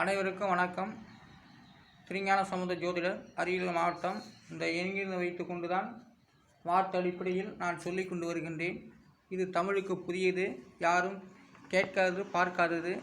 அனைவருக்கும் வணக்கம். திருஞான சமுத ஜோதிடர் அரியலூர் மாவட்டம். இந்த எண்கிருந்து வைத்து கொண்டுதான் வார்த்தை அடிப்படையில் நான் சொல்லி கொண்டு வருகின்றேன். இது தமிழுக்கு புதியது யாரும் கேட்காதது பார்க்காதது.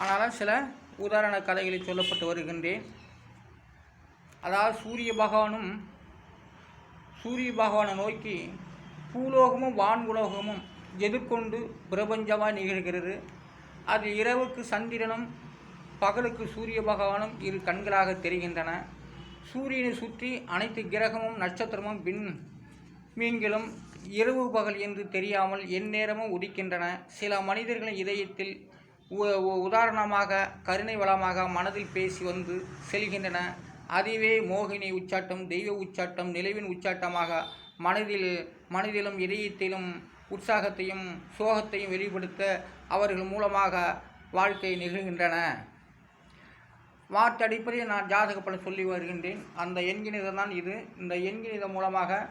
ஆனாலும் சில உதாரண கதைகளை சொல்லப்பட்டு வருகின்றேன். அதாவது சூரிய பகவானும் சூரிய பகவானை நோக்கி பூலோகமும் வான்குலோகமும் எதிர்கொண்டு பிரபஞ்சமாக நிகழ்கிறது. அது இரவுக்கு சந்திரனும் பகலுக்கு சூரிய பகவானும் இரு கண்களாக தெரிகின்றன. சூரியனை சுற்றி அனைத்து கிரகமும் நட்சத்திரமும் பின் மீன்களும் இரவு பகல் என்று தெரியாமல் எந்நேரமும் உதிக்கின்றன. சில மனிதர்களின் இதயத்தில் உ- உதாரணமாக கருணை வளமாக மனதில் பேசி வந்து செல்கின்றன. அதுவே மோகினி உச்சாட்டம் தெய்வ உச்சாட்டம் நிலவின் உச்சாட்டமாக மனதில் மனதிலும் இதயத்திலும் உற்சாகத்தையும் சோகத்தையும் வெளிப்படுத்த அவர்கள் மூலமாக வாழ்க்கை நிகழ்கின்றன. வார்த்தை அடிப்படையில் நான் ஜாதக பலன் சொல்லி வருகின்றேன். அந்த எண்கிணிதம் தான் இது. இந்த எண்கிணிதம் மூலமாக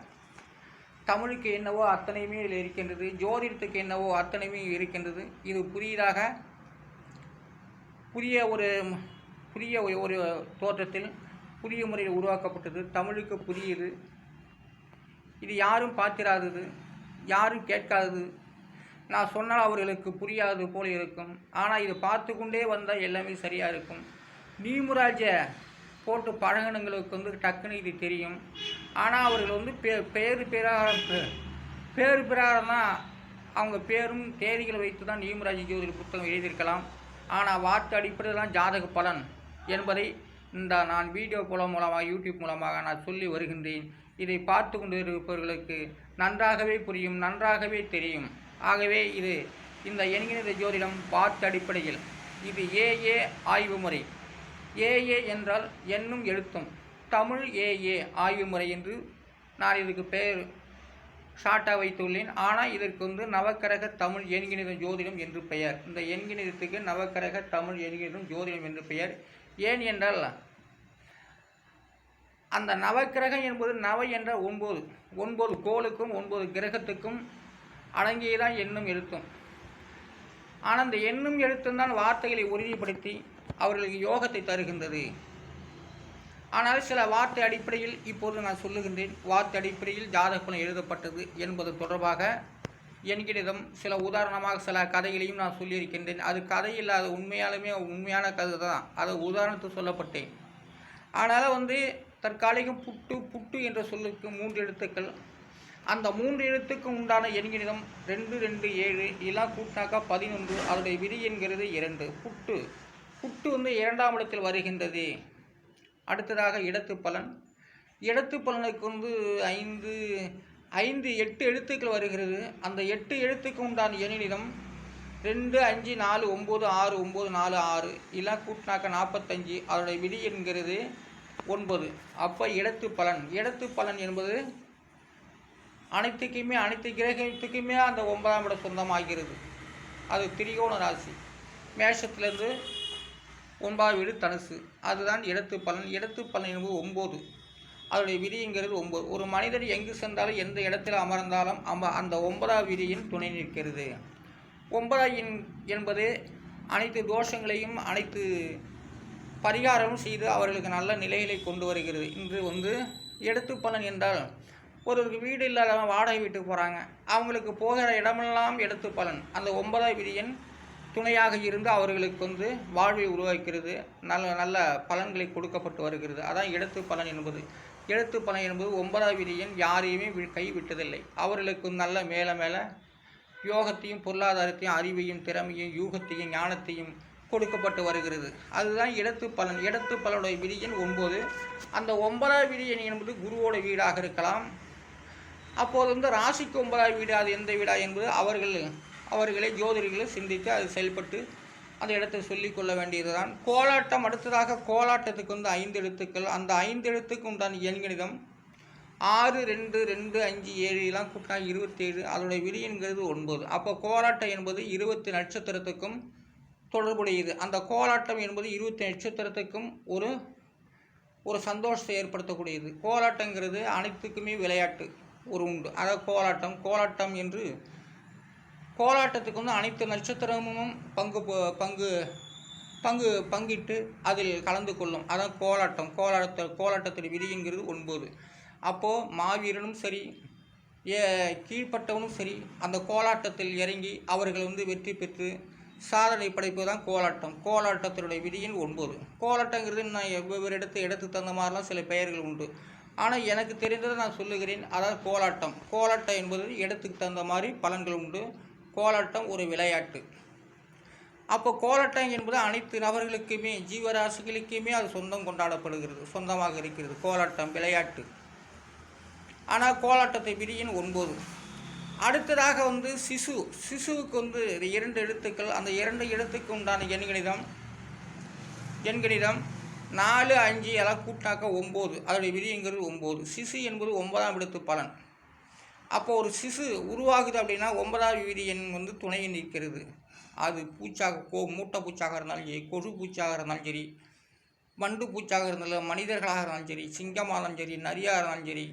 தமிழுக்கு என்னவோ அத்தனையுமே இதில் இருக்கின்றது. ஜோதிடத்துக்கு என்னவோ அத்தனையுமே இருக்கின்றது. இது புதியதாக புதிய ஒரு புதிய ஒரு- தோற்றத்தில் புதிய முறையில் உருவாக்கப்பட்டது. தமிழுக்கு புதியது. இது யாரும் பார்த்திராதது. யாரும் கேட்காதது. நான் சொன்னால் அவர்களுக்கு புரியாது போல இருக்கும். ஆனால் இது பார்த்து கொண்டே வந்தால் எல்லாமே சரியாக இருக்கும். நீமுராஜை போட்டு பழகினங்களுக்கு வந்து டக்குன்னு இது தெரியும். ஆனால் அவர்கள் வந்து பே பேர் பேராக பே- பேர் பிரகாரம் தான் அவங்க பேரும் தேதிகளை வைத்து தான் நீமுராஜ் ஜோதிட புத்தகம் எழுதியிருக்கலாம். ஆனால் வார்த்தை அடிப்படையில் தான் ஜாதக பலன் என்பதை இந்த நான் வீடியோ மூலம் மூலமாக யூடியூப் மூலமாக நான் சொல்லி வருகின்றேன். இதை பார்த்து கொண்டு இருப்பவர்களுக்கு நன்றாகவே புரியும் நன்றாகவே தெரியும். ஆகவே இது இந்த எண்கிணித ஜோதிடம் வார்த்தை அடிப்படையில். இது ஏஏ ஆய்வு முறை. ஏஏ என்றால் எண்ணும் எழுத்தும். தமிழ் ஏஏ ஆய்வு முறை என்று நான் இதுக்கு பெயர் ஷார்ட்டாக வைத்துள்ளேன். ஆனால் இதற்கு வந்து நவக்கிரக தமிழ் எண்கிணிதம் ஜோதிடம் என்று பெயர். இந்த எண்கிணிதத்துக்கு நவக்கிரக தமிழ் எண்கிணிதம் ஜோதிடம் என்று பெயர். ஏன் என்றால் அந்த நவக்கிரகம் என்பது நவ என்ற ஒன்பது. ஒன்பது கோளுக்கும் ஒன்பது கிரகத்துக்கும் அடங்கியதான் எண்ணும் எழுத்தும். ஆனால் அந்த எண்ணும் எழுத்தும் தான் வார்த்தைகளை உறுதிப்படுத்தி அவர்களுக்கு யோகத்தை தருகின்றது. ஆனால் சில வார்த்தை அடிப்படையில் இப்போது நான் சொல்லுகின்றேன். வார்த்தை அடிப்படையில் ஜாதகம் எழுதப்பட்டது என்பது தொடர்பாக என்கிடம் சில உதாரணமாக சில கதைகளையும் நான் சொல்லியிருக்கின்றேன். அது கதை இல்லாத உண்மையாலுமே உண்மையான கதை தான். அதை உதாரணத்துக்கு சொல்லப்பட்டேன். ஆனால் வந்து தற்காலிகம் புட்டு புட்டு என்ற சொல்லுக்கு மூன்று எழுத்துக்கள். அந்த மூன்று எழுத்துக்கு உண்டான எண்கிணிதம் ரெண்டு ரெண்டு ஏழு இதெல்லாம் கூட்டினாக்கா பதினொன்று அதனுடைய விதி என்கிறது இரண்டு. புட்டு. புட்டு வந்து இரண்டாம் இடத்தில் வருகின்றது. அடுத்ததாக இடத்து பலன். இடத்து பலனுக்கு வந்து ஐந்து ஐந்து எட்டு எழுத்துக்கள் வருகிறது. அந்த எட்டு எழுத்துக்கு உண்டான எண்ணிடம் ரெண்டு அஞ்சு நாலு ஒம்பது ஆறு ஒம்பது நாலு ஆறு இதெல்லாம் கூட்டினாக்க நாற்பத்தஞ்சு அதோடைய விதி என்கிறது ஒன்பது. அப்போ இடத்து பலன். இடத்து பலன் என்பது அனைத்துக்குமே அனைத்து கிரகத்துக்குமே அந்த ஒன்பதாம் இடம் சொந்தமாகிறது. அது திரிகோண ராசி. மேஷத்துலேருந்து ஒன்பதாம் வீடு தனுசு. அதுதான் இடத்து பலன். இடத்து பலன் என்பது ஒம்பது. அதனுடைய விதிங்கிறது ஒம்பது. ஒரு மனிதர் எங்கு சென்றாலும் எந்த இடத்தில் அமர்ந்தாலும் அம அந்த ஒன்பதாம் விதியின் துணை நிற்கிறது. ஒன்பதாம் எண் என்பது அனைத்து தோஷங்களையும் அனைத்து பரிகாரமும் செய்து அவர்களுக்கு நல்ல நிலைகளை கொண்டு வருகிறது. இன்று வந்து எடுத்து பலன் என்றால் ஒருவருக்கு வீடு இல்லாதவங்க வாடகை வீட்டுக்கு போகிறாங்க அவங்களுக்கு போகிற இடமெல்லாம் எடுத்து பலன். அந்த ஒன்பதாம் விதியின் துணையாக இருந்து அவர்களுக்கு வந்து வாழ்வை உருவாக்கிறது. நல்ல நல்ல பலன்களை கொடுக்கப்பட்டு வருகிறது. அதான் எடுத்து பலன் என்பது. எடுத்து பலன் என்பது ஒன்பதாம் விதியின் யாரையுமே வி- கைவிட்டதில்லை. அவர்களுக்கு நல்ல மேலே மேலே யோகத்தையும் பொருளாதாரத்தையும் அறிவையும் திறமையும் யூகத்தையும் ஞானத்தையும் கொடுக்கப்பட்டு வருகிறது. அதுதான் இடத்து பலன். இடத்து பலனுடைய விதியின் ஒன்பது. அந்த ஒன்பதாம் விதியன் என்பது குருவோட வீடாக இருக்கலாம். அப்போது வந்து ராசிக்கு ஒன்பதாம் வீடு அது எந்த வீடா என்பது அவர்கள் அவர்களே ஜோதிடர்களை சிந்தித்து அது செயல்பட்டு அந்த இடத்தை சொல்லிக் கொள்ள வேண்டியதுதான். கோலாட்டம் அடுத்ததாக கோலாட்டத்துக்கு வந்து ஐந்து எழுத்துக்கள். அந்த ஐந்து எழுத்துக்கு உண்டான எண்கணிதம் ஆறு ரெண்டு ரெண்டு அஞ்சு ஏழு எல்லாம் கூட்டினா இருபத்தேழு. அதனுடைய விதிங்கிறது ஒன்பது. அப்போ கோலாட்டம் என்பது இருபத்தி நட்சத்திரத்துக்கும் தொடர்புடையது. அந்த கோலாட்டம் என்பது இருபத்தி நட்சத்திரத்துக்கும் ஒரு ஒரு சந்தோஷத்தை ஏற்படுத்தக்கூடியது. கோலாட்டங்கிறது அனைத்துக்குமே விளையாட்டு ஒரு உண்டு. அதாவது கோலாட்டம் கோலாட்டம் என்று கோலாட்டத்துக்கு வந்து அனைத்து நட்சத்திரமும் பங்கு பங்கு பங்கு பங்கிட்டு அதில் கலந்து கொள்ளும். அதான் கோலாட்டம். கோலாட்ட கோலாட்டத்தின் விதிங்கிறது ஒன்பது. அப்போது மாவீரனும் சரி ஏ கீழ்ப்பட்டவனும் சரி அந்த கோலாட்டத்தில் இறங்கி அவர்கள் வந்து வெற்றி பெற்று சாதனை படைப்பு தான் கோலாட்டம். கோலாட்டத்தினுடைய விதியின் ஒன்பது. கோலாட்டங்கிறது நான் வெவ்வேறு இடத்து இடத்துக்கு தகுந்த மாதிரிலாம் சில பெயர்கள் உண்டு. ஆனால் எனக்கு தெரிந்ததை நான் சொல்லுகிறேன். அதாவது கோலாட்டம். கோலாட்டம் என்பது இடத்துக்கு தகுந்த மாதிரி பலன்கள் உண்டு. கோலாட்டம் ஒரு விளையாட்டு. அப்போ கோலாட்டம் என்பது அனைத்து நபர்களுக்குமே ஜீவராசிகளுக்குமே அது சொந்தம் கொண்டாடப்படுகிறது சொந்தமாக இருக்கிறது. கோலாட்டம் விளையாட்டு. ஆனால் கோலாட்டத்தை பிரியின் ஒன்பது. அடுத்ததாக வந்து சிசு. சிசுவுக்கு வந்து இரண்டு எழுத்துக்கள் அந்த இரண்டு எழுத்துக்கு உண்டான எண்கணிதம் எண்கணிதம் நாலு அஞ்சு எல்லாம் கூட்டாக்க ஒம்பது அதோடைய விதிங்கிறது ஒம்பது சிசு என்பது ஒன்பதாம் இடத்து பலன். அப்போ ஒரு சிசு உருவாகுது அப்படின்னா ஒன்பதாவது விதி எண் வந்து துணையில் நிற்கிறது. அது பூச்சாக கோ மூட்டை பூச்சாக இருந்தாலும் சரி கொசு பூச்சாக இருந்தாலும் சரி வண்டு பூச்சாக இருந்தாலும் மனிதர்களாக இருந்தாலும் சரி சிங்கமாக இருந்தாலும் சரி நரியாக இருந்தாலும் சரி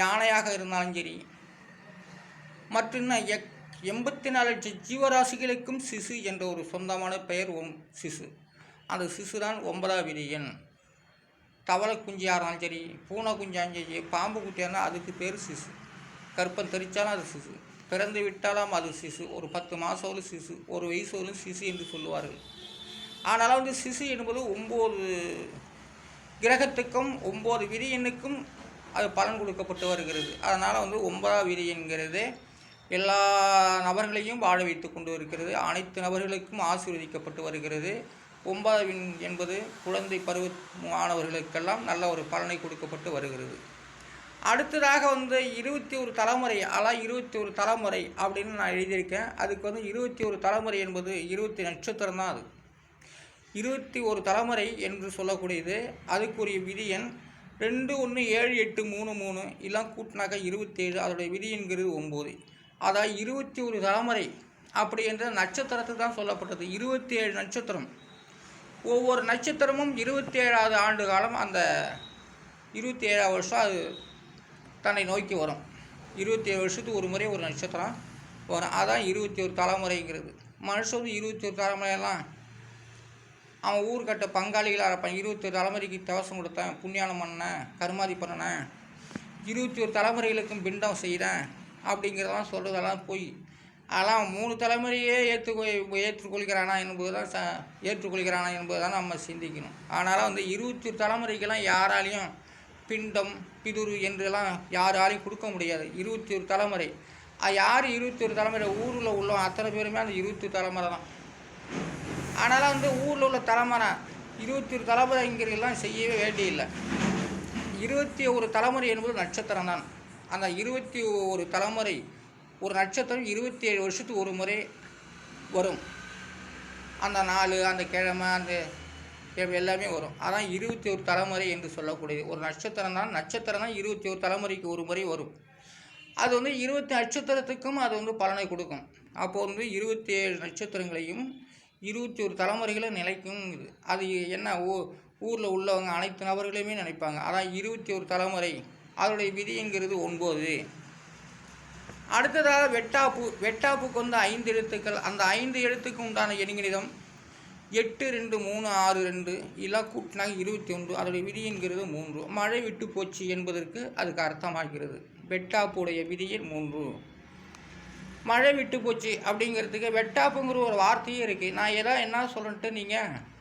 யானையாக இருந்தாலும் சரி மற்றும் எக் எண்பத்தி நாலு லட்சம் ஜீவராசிகளுக்கும் சிசு என்ற ஒரு சொந்தமான பெயர் ஒம் சிசு. அந்த சிசு தான் ஒன்பதாவது விதி எண் தவளை குஞ்சியாக இருந்தாலும் சரி பூனை குஞ்சாலும் சரி பாம்பு குட்டியானா அதுக்கு பேர் சிசு. கற்பம் தெரிச்சாலும் அது சிசு. பிறந்து விட்டாலும் அது சிசு. ஒரு பத்து மாதம் ஒரு சிசு. ஒரு வயசு ஒரு சிசு என்று சொல்லுவார்கள். ஆனால் வந்து சிசு என்பது ஒம்பது கிரகத்துக்கும் ஒம்பது விரியனுக்கும் அது பலன் கொடுக்கப்பட்டு வருகிறது. அதனால் வந்து ஒன்பதாம் விதி என்கிறது எல்லா நபர்களையும் வாழ வைத்து கொண்டு இருக்கிறது. அனைத்து நபர்களுக்கும் ஆசீர்வதிக்கப்பட்டு வருகிறது. ஒன்பதாம் என்பது குழந்தை பருவ மாணவர்களுக்கெல்லாம் நல்ல ஒரு பலனை கொடுக்கப்பட்டு வருகிறது. அடுத்ததாக வந்து இருபத்தி ஒரு தலைமுறை அலா இருபத்தி ஒரு தலைமுறை அப்படின்னு நான் எழுதியிருக்கேன். அதுக்கு வந்து இருபத்தி ஒரு தலைமுறை என்பது இருபத்தி நட்சத்திரம் தான் அது. இருபத்தி ஒரு தலைமுறை என்று சொல்லக்கூடியது. அதுக்குரிய விதி எண் ரெண்டு ஒன்று ஏழு எட்டு மூணு மூணு எல்லாம் கூட்டினாக்கா இருபத்தேழு அதோடைய விதி என்கிறது ஒம்பது. அதாவது இருபத்தி ஒரு தலைமுறை அப்படி என்ற நட்சத்திரத்துக்கு தான் சொல்லப்பட்டது. இருபத்தி ஏழு நட்சத்திரம். ஒவ்வொரு நட்சத்திரமும் இருபத்தி ஏழாவது ஆண்டு காலம் அந்த இருபத்தி ஏழாவது வருஷம் அது தன்னை நோக்கி வரும். இருபத்தி ஏழு வருஷத்துக்கு ஒரு முறை ஒரு நட்சத்திரம் வரும். அதான் இருபத்தி ஒரு தலைமுறைங்கிறது. மனுஷன் வந்து இருபத்தி ஒரு தலைமுறையெல்லாம் அவன் ஊர்கட்ட பங்காளிகளாக இருப்பான். இருபத்தி ஒரு தலைமுறைக்கு தவசம் கொடுத்தேன். புண்ணியானம் பண்ணேன். கருமாதி பண்ணினேன் இருபத்தி ஒரு தலைமுறைகளுக்கும் பிண்டம் செய்கிறேன் அப்படிங்கிறதெல்லாம் சொல்கிறதெல்லாம் போய். அதெல்லாம் மூணு தலைமுறையே ஏற்றுக்கொ ஏற்றுக்கொள்கிறானா என்பது தான் ச ஏற்றுக்கொள்கிறானா என்பது தான் நம்ம சிந்திக்கணும். அதனால் வந்து இருபத்தி ஒரு தலைமுறைக்கெல்லாம் யாராலையும் பிண்டம் பிதுரு என்றெல்லாம் யாராலையும் கொடுக்க முடியாது. இருபத்தி ஒரு தலைமுறை யார் இருபத்தி ஒரு தலைமுறை? ஊரில் உள்ள அத்தனை பேருமே அந்த இருபத்தி ஒரு தலைமுறை தான். அதனால் வந்து ஊரில் உள்ள தலைமுறை இருபத்தி ஒரு தலைமுறைங்கிறதெல்லாம் செய்யவே வேண்டியில்லை. இருபத்தி ஒரு தலைமுறை என்பது நட்சத்திரம் தான். அந்த இருபத்தி ஒரு தலைமுறை ஒரு நட்சத்திரம் இருபத்தி ஏழு வருஷத்துக்கு ஒரு முறை வரும். அந்த நாள் அந்த கிழமை அந்த எல்லாமே வரும். அதான் இருபத்தி ஒரு தலைமுறை என்று சொல்லக்கூடியது. ஒரு நட்சத்திரம் தான் நட்சத்திரம் தான் இருபத்தி ஒரு தலைமுறைக்கு ஒரு முறை வரும். அது வந்து இருபத்தி நட்சத்திரத்துக்கும் அது வந்து பலனை கொடுக்கும். அப்போது வந்து இருபத்தி ஏழு நட்சத்திரங்களையும் இருபத்தி ஒரு தலைமுறைகளும் நிலைக்கும் இது. அது என்ன ஊ ஊரில் உள்ளவங்க அனைத்து நபர்களையுமே நினைப்பாங்க. அதான் இருபத்தி ஒரு தலைமுறை. அதனுடைய விதிங்கிறது ஒன்பது. அடுத்ததாக வெட்டாப்பு வெட்டாப்புக்கு வந்து ஐந்து எழுத்துக்கள். அந்த ஐந்து எழுத்துக்கு உண்டான எண்கணிதம் எட்டு ரெண்டு மூணு ஆறு ரெண்டு இல்லா கூட்டினாங்க இருபத்தி ஒன்று அதோடைய விதிங்கிறது மூன்று. மழை விட்டு போச்சு என்பதற்கு அதுக்கு அர்த்தமாகிறது. வெட்டாப்புடைய விதியில் மூன்று. மழை விட்டு போச்சு அப்படிங்கிறதுக்கு வெட்டாப்புங்கிற ஒரு வார்த்தையே இருக்குது நான் எதாவது என்ன சொல்லிட்டு நீங்கள்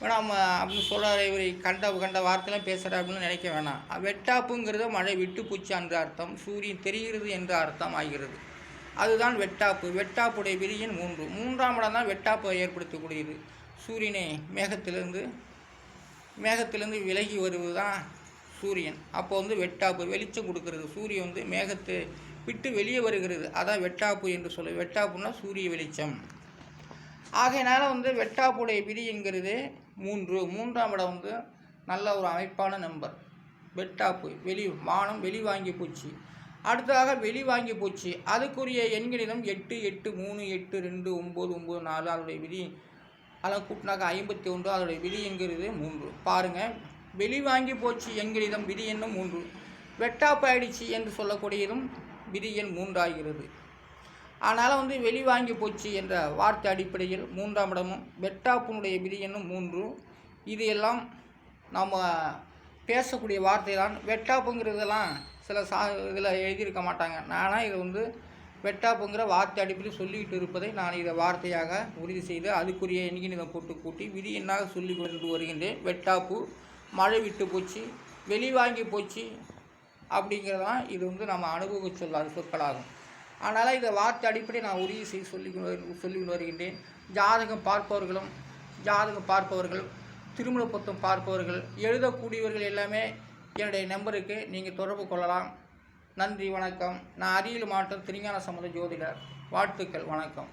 வேணாம் அப்படின்னு சொல்ல இவர். கண்ட கண்ட வார்த்தைலாம் பேசுகிற அப்படின்னு நினைக்க வேணாம். வெட்டாப்புங்கிறது மழை விட்டு போச்சு என்ற அர்த்தம் சூரியன் தெரிகிறது என்ற அர்த்தம் ஆகிறது. அதுதான் வெட்டாப்பு. வெட்டாப்புடைய விதியின் மூன்று. மூன்றாம் இடம் தான் வெட்டாப்பை ஏற்படுத்தக்கூடியது. சூரியனை மேகத்திலிருந்து மேகத்திலிருந்து விலகி வருவது தான் சூரியன். அப்போ வந்து வெட்டாப்பு வெளிச்சம் கொடுக்கறது. சூரியன் வந்து மேகத்தை விட்டு வெளியே வருகிறது. அதான் வெட்டாப்பு என்று சொல்ல. வெட்டாப்புன்னா சூரிய வெளிச்சம். ஆகையினால வந்து வெட்டாப்புடைய விதி என்கிறது மூன்று. மூன்றாம் இடம் வந்து நல்ல ஒரு அமைப்பான நம்பர். வெட்டாப்பு வெளி வானம் வெளி வாங்கி போச்சு. அடுத்ததாக வெளி வாங்கி போச்சு. அதுக்குரிய எண்களிடம் எட்டு எட்டு மூணு எட்டு ரெண்டு ஒம்பது ஒம்பது நாலு அதோடைய விதி அதெல்லாம் கூட்டினாக்க ஐம்பத்தி ஒன்று அதோடைய விதி என்கிறது மூன்று. பாருங்கள் வெளி வாங்கி போச்சு எங்களிடம் விதி எண்ணும் மூன்று. வெட்டாப்பாயிடுச்சு என்று சொல்லக்கூடியதும் விதி எண் மூன்றாகிறது. அதனால் வந்து வெளி வாங்கி போச்சு என்ற வார்த்தை அடிப்படையில் மூன்றாம் இடமும் வெட்டாப்புனுடைய விதி என்னும் மூன்று. இது எல்லாம் நம்ம பேசக்கூடிய வார்த்தை தான் வெட்டாப்புங்கிறதெல்லாம் சில சா இதில் எழுதியிருக்க மாட்டாங்க. நானாக இதை வந்து வெட்டாப்புங்கிற வார்த்தை அடிப்படையில் சொல்லிக்கிட்டு இருப்பதை நான் இதை வார்த்தையாக உறுதி செய்து அதுக்குரிய எண்ணிக்கை போட்டு கூட்டி விதி எண்ணாக சொல்லி கொண்டு வருகின்றேன். வெட்டாப்பு மழை விட்டு போச்சு வெளி வாங்கி போச்சு அப்படிங்கிறதான் இது வந்து நம்ம அனுபவ சொல்லாத சொற்களாகும். அதனால் இதை வார்த்தை அடிப்படை நான் உறுதி செய்து சொல்லி கொண்டு சொல்லி கொண்டு வருகின்றேன். ஜாதகம் பார்ப்பவர்களும் ஜாதகம் பார்ப்பவர்கள் திருமண பொருத்தம் பார்ப்பவர்கள் எழுதக்கூடியவர்கள் எல்லாமே என்னுடைய நம்பருக்கு நீங்கள் தொடர்பு கொள்ளலாம். நன்றி வணக்கம். நான் அரியல் மாவட்டம் திருஞான சமுத ஜோதிடர். வாழ்த்துக்கள் வணக்கம்.